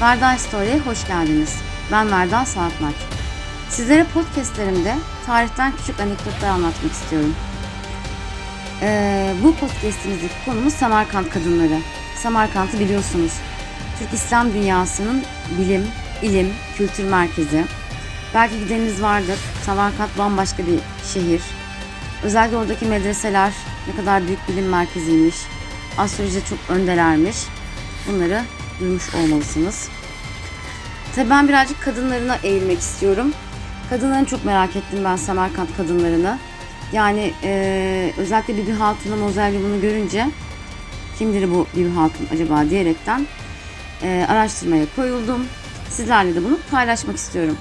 Verdan Story'e hoş geldiniz. Ben Verdan Saatmaç. Sizlere podcastlerimde tarihten küçük anekdotlar anlatmak istiyorum. Ee, bu podcastimizdeki konumuz Samarkand kadınları. Samarkand'ı biliyorsunuz. Türk İslam dünyasının bilim, ilim, kültür merkezi. Belki gideniniz vardır. Samarkand bambaşka bir şehir. Özellikle oradaki medreseler ne kadar büyük bilim merkeziymiş. Astrolojide çok öndelermiş. Bunları duymuş olmalısınız. Tabii ben birazcık kadınlarına eğilmek istiyorum. Kadınlarını çok merak ettim ben Samarkand kadınlarını. Yani e, özellikle Bibi Hatun'un Mozelli bunu görünce kimdir bu Bibi Hatun acaba diyerekten e, araştırmaya koyuldum. Sizlerle de bunu paylaşmak istiyorum.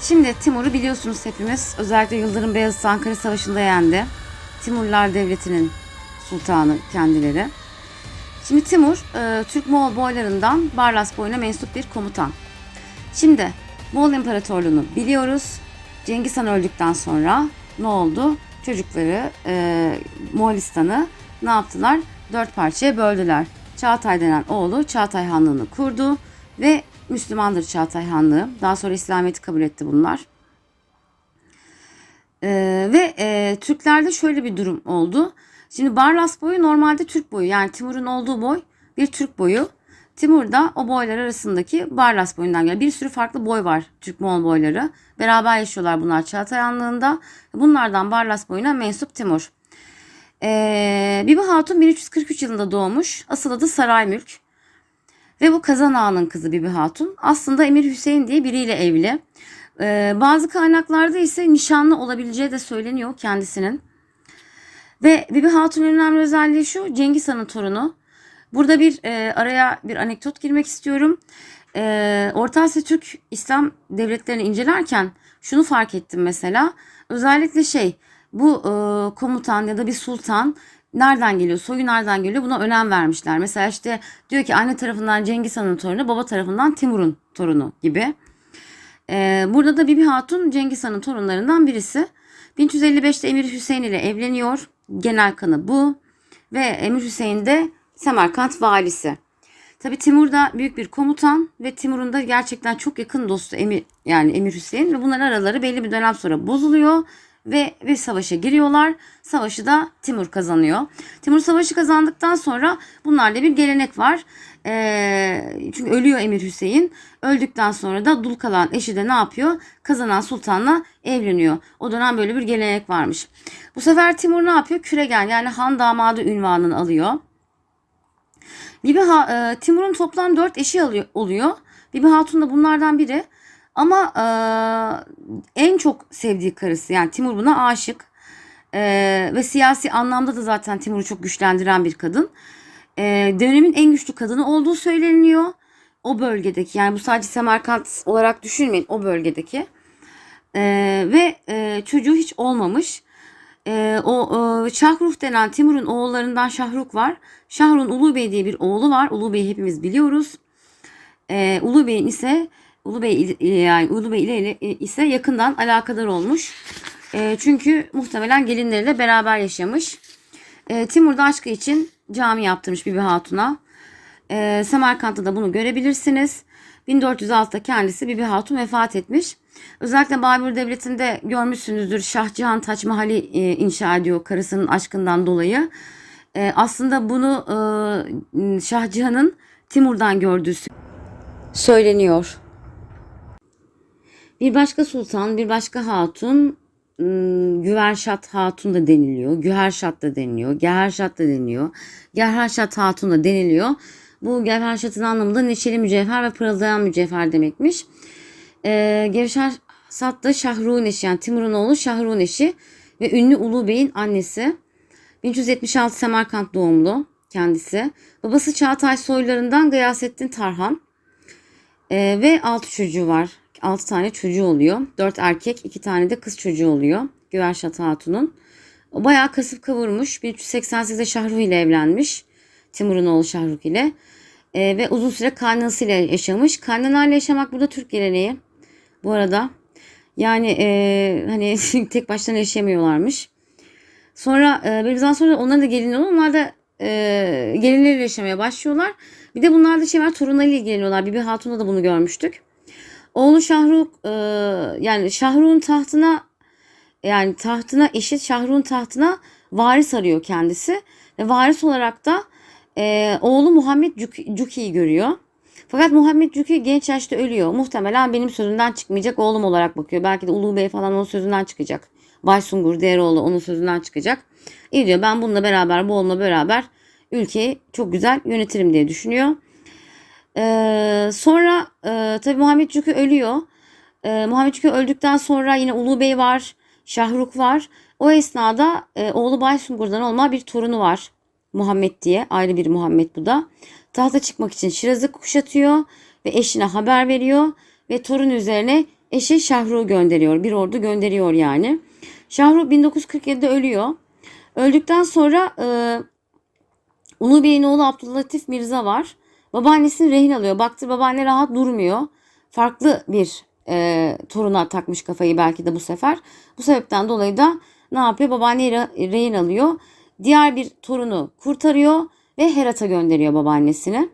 Şimdi Timur'u biliyorsunuz hepimiz. Özellikle Yıldırım Beyazıt Ankara Savaşı'nda yendi. Timurlar Devleti'nin sultanı kendileri. Şimdi Timur, e, Türk Moğol boylarından Barlas boyuna mensup bir komutan. Şimdi Moğol İmparatorluğunu biliyoruz. Cengiz Han öldükten sonra ne oldu? Çocukları e, Moğolistan'ı ne yaptılar? Dört parçaya böldüler. Çağatay denen oğlu Çağatay Hanlığı'nı kurdu ve Müslümandır Çağatay Hanlığı. Daha sonra İslamiyet'i kabul etti bunlar. Ee, ve e, Türklerde şöyle bir durum oldu. Şimdi Barlas boyu normalde Türk boyu yani Timur'un olduğu boy bir Türk boyu. Timur da o boylar arasındaki Barlas boyundan geliyor. Bir sürü farklı boy var Türk Moğol boyları. Beraber yaşıyorlar bunlar Çağatay Hanlığı'nda. Bunlardan Barlas boyuna mensup Timur. Ee, Bibi Hatun 1343 yılında doğmuş. Asıl adı Saraymülk. Ve bu Kazan Ağa'nın kızı Bibi Hatun. Aslında Emir Hüseyin diye biriyle evli. Ee, bazı kaynaklarda ise nişanlı olabileceği de söyleniyor kendisinin. Ve Bibi Hatun'un önemli özelliği şu Cengiz Han'ın torunu. Burada bir e, araya bir anekdot girmek istiyorum. E, Orta Asya Türk İslam devletlerini incelerken şunu fark ettim mesela. Özellikle şey bu e, komutan ya da bir sultan nereden geliyor, soyu nereden geliyor buna önem vermişler. Mesela işte diyor ki anne tarafından Cengiz Han'ın torunu, baba tarafından Timur'un torunu gibi. Ee, burada da Bibi Hatun Cengiz Han'ın torunlarından birisi. 1355'te Emir Hüseyin ile evleniyor. Genel kanı bu. Ve Emir Hüseyin de Semerkant valisi. Tabi Timur da büyük bir komutan ve Timur'un da gerçekten çok yakın dostu Emir yani Emir Hüseyin ve bunların araları belli bir dönem sonra bozuluyor ve bir savaşa giriyorlar. Savaşı da Timur kazanıyor. Timur savaşı kazandıktan sonra bunlarda bir gelenek var. Ee, çünkü ölüyor Emir Hüseyin. Öldükten sonra da dul kalan eşi de ne yapıyor? Kazanan sultanla evleniyor. O dönem böyle bir gelenek varmış. Bu sefer Timur ne yapıyor? Küregen yani han damadı ünvanını alıyor. Bibi ha, e, Timur'un toplam 4 eşi alıyor, oluyor. Bibi Hatun da bunlardan biri. Ama e, en çok sevdiği karısı yani Timur buna aşık. E, ve siyasi anlamda da zaten Timur'u çok güçlendiren bir kadın. E, dönemin en güçlü kadını olduğu söyleniyor. O bölgedeki yani bu sadece Semerkant olarak düşünmeyin o bölgedeki. E, ve e, çocuğu hiç olmamış. E, o e, Şahruh denen Timur'un oğullarından Şahruk var. Şahruk'un Ulu Bey diye bir oğlu var. Ulu Bey'i hepimiz biliyoruz. E, Ulu Bey'in ise Ulu Bey yani Ulu Bey ile ise yakından alakadar olmuş. E, çünkü muhtemelen gelinleriyle beraber yaşamış. E, Timur da aşkı için cami yaptırmış Bibi Hatun'a. E, Semerkant'ta da bunu görebilirsiniz. 1406'da kendisi Bibi Hatun vefat etmiş. Özellikle Babür Devleti'nde görmüşsünüzdür Şah Cihan Taç Mahal'i e, inşa ediyor karısının aşkından dolayı. E, aslında bunu e, Şah Cihan'ın Timur'dan gördüğü söyleniyor. Bir başka sultan, bir başka hatun Güverşat Hatun da deniliyor. Güherşat da deniliyor. Geherşat da deniliyor. Gerherşat Hatun da deniliyor. Bu Gevherşat'ın anlamı da neşeli mücevher ve pırıldayan mücevher demekmiş. Ee, Gevherşat da Şahruğun eşi yani Timur'un oğlu Şahruğun eşi ve ünlü Ulu Bey'in annesi. 1376 Semerkant doğumlu kendisi. Babası Çağatay soylarından Gıyasettin Tarhan. Ee, ve 6 çocuğu var. 6 tane çocuğu oluyor. 4 erkek, 2 tane de kız çocuğu oluyor. Güverşat Hatun'un. O bayağı kasıp kavurmuş. 1388'de Şahruh ile evlenmiş. Timur'un oğlu Şahruk ile. Ee, ve uzun süre kaynanasıyla yaşamış. Kaynanayla yaşamak burada Türk geleneği. Bu arada. Yani e, hani tek başlarına yaşayamıyorlarmış. Sonra e, bir zaman sonra onların da gelin oluyor. Onlar da e, gelinleriyle yaşamaya başlıyorlar. Bir de bunlarda şey var torunlarıyla ilgileniyorlar. Bibi Hatun'da da bunu görmüştük. Oğlu Şahruk e, yani Şahruk'un tahtına yani tahtına eşit Şahruk'un tahtına varis arıyor kendisi. Ve varis olarak da e, oğlu Muhammed Cuk- Cuki'yi görüyor. Fakat Muhammed Cuki genç yaşta ölüyor. Muhtemelen benim sözümden çıkmayacak oğlum olarak bakıyor. Belki de Ulu Bey falan onun sözünden çıkacak. Baysungur Değeroğlu onun sözünden çıkacak. İyi diyor ben bununla beraber bu oğlumla beraber ülkeyi çok güzel yönetirim diye düşünüyor. Ee, sonra e, tabii Muhammed Cükü ölüyor. Ee, Muhammed Cükü öldükten sonra yine Ulu Bey var. Şahruk var. O esnada e, oğlu Baysungur'dan olma bir torunu var. Muhammed diye ayrı bir Muhammed bu da. Tahta çıkmak için Şiraz'ı kuşatıyor ve eşine haber veriyor ve torun üzerine eşi Şahruk'u gönderiyor. Bir ordu gönderiyor yani. Şahruk 1947'de ölüyor. Öldükten sonra e, Ulu Bey'in oğlu Abdüllatif Mirza var. Babaannesini rehin alıyor. Baktı babaanne rahat durmuyor. Farklı bir e, toruna takmış kafayı belki de bu sefer. Bu sebepten dolayı da ne yapıyor? Babaanneyi re- rehin alıyor. Diğer bir torunu kurtarıyor ve Herat'a gönderiyor babaannesini.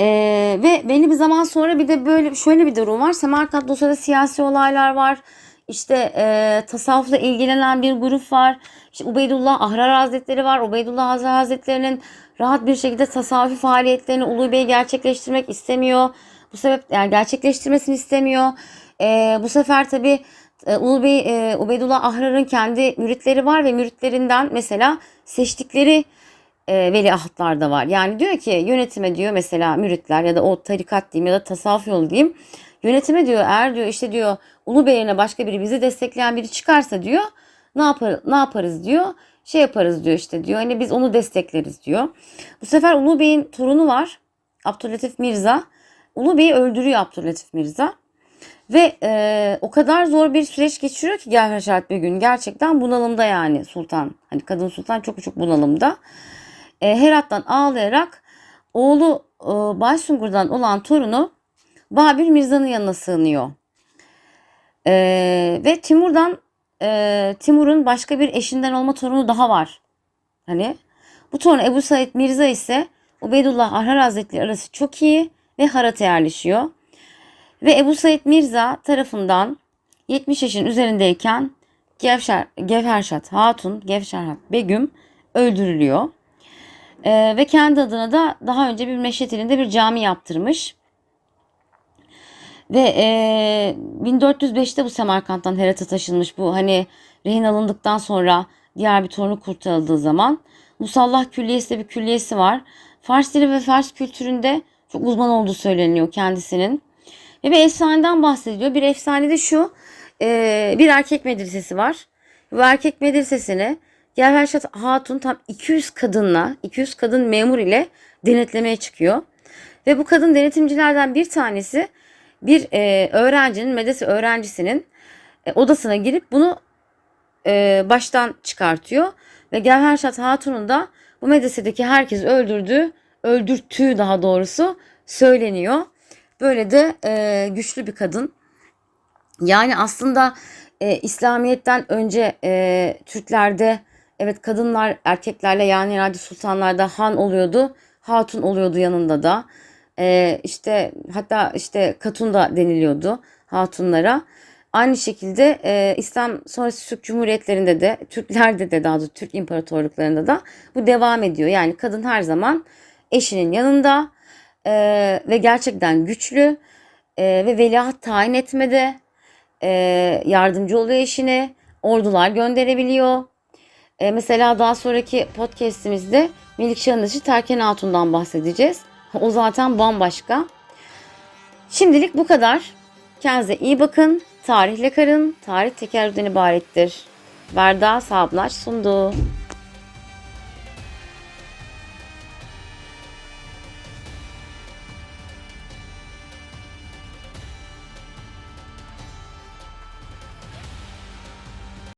Ee, ve belli bir zaman sonra bir de böyle şöyle bir durum var. Semerkant dosyada siyasi olaylar var. İşte e, tasavvufla ilgilenen bir grup var. İşte Ubeydullah Ahrar Hazretleri var. Ubeydullah Ahrar Hazretleri'nin rahat bir şekilde tasavvufi faaliyetlerini Ulu Bey gerçekleştirmek istemiyor. Bu sebep yani gerçekleştirmesini istemiyor. E, bu sefer tabi Ulu Bey, e, Ubeydullah Ahrar'ın kendi müritleri var ve müritlerinden mesela seçtikleri e, veliahtlar da var. Yani diyor ki yönetime diyor mesela müritler ya da o tarikat diyeyim ya da tasavvuf yolu diyeyim. Yönetime diyor eğer diyor işte diyor Ulu Bey yerine başka biri bizi destekleyen biri çıkarsa diyor ne yapar ne yaparız diyor. Şey yaparız diyor işte diyor. Hani biz onu destekleriz diyor. Bu sefer Ulu Bey'in torunu var. Abdülatif Mirza. Ulu Bey'i öldürüyor Abdülatif Mirza. Ve e, o kadar zor bir süreç geçiriyor ki Gevher bir gün. Gerçekten bunalımda yani sultan. Hani kadın sultan çok çok bunalımda. E, Herat'tan ağlayarak oğlu e, Baysungur'dan olan torunu Babür Mirza'nın yanına sığınıyor. E, ve Timur'dan e, Timur'un başka bir eşinden olma torunu daha var. Hani bu torun Ebu Said Mirza ise Ubeydullah Ahrar Hazretleri arası çok iyi ve Harat'a yerleşiyor. Ve Ebu Said Mirza tarafından 70 yaşın üzerindeyken Gevşer, Gevherşat Hatun, Gevşerhat Begüm öldürülüyor. Ee, ve kendi adına da daha önce bir Meşret ilinde bir cami yaptırmış. Ve e, 1405'te bu Semerkant'tan Herat'a taşınmış bu hani rehin alındıktan sonra diğer bir torunu kurtarıldığı zaman. Musallah Külliyesi de bir külliyesi var. Fars dili ve Fars kültüründe çok uzman olduğu söyleniyor kendisinin. Ve bir efsaneden bahsediliyor. Bir efsane de şu. E, bir erkek medresesi var. Bu erkek medresesini Gevherşat Hatun tam 200 kadınla, 200 kadın memur ile denetlemeye çıkıyor. Ve bu kadın denetimcilerden bir tanesi bir e, öğrencinin, medrese öğrencisinin e, odasına girip bunu e, baştan çıkartıyor. Ve Gevherşat Hatun'un da bu medresedeki herkesi öldürdüğü, öldürttüğü daha doğrusu söyleniyor. Böyle de e, güçlü bir kadın. Yani aslında e, İslamiyet'ten önce e, Türklerde evet kadınlar erkeklerle yani herhalde sultanlarda han oluyordu. Hatun oluyordu yanında da. E, işte hatta işte katun da deniliyordu hatunlara. Aynı şekilde e, İslam sonrası Türk Cumhuriyetlerinde de Türklerde de daha doğrusu Türk imparatorluklarında da bu devam ediyor. Yani kadın her zaman eşinin yanında e, ve gerçekten güçlü e, ve veliaht tayin etmede e, yardımcı oluyor eşine. Ordular gönderebiliyor. E, mesela daha sonraki podcastimizde Melikşah'ın eşi Terken Hatun'dan bahsedeceğiz. O zaten bambaşka. Şimdilik bu kadar. Kendinize iyi bakın. Tarihle karın. Tarih tekerrürden ibarettir. Verda Sablaş sundu.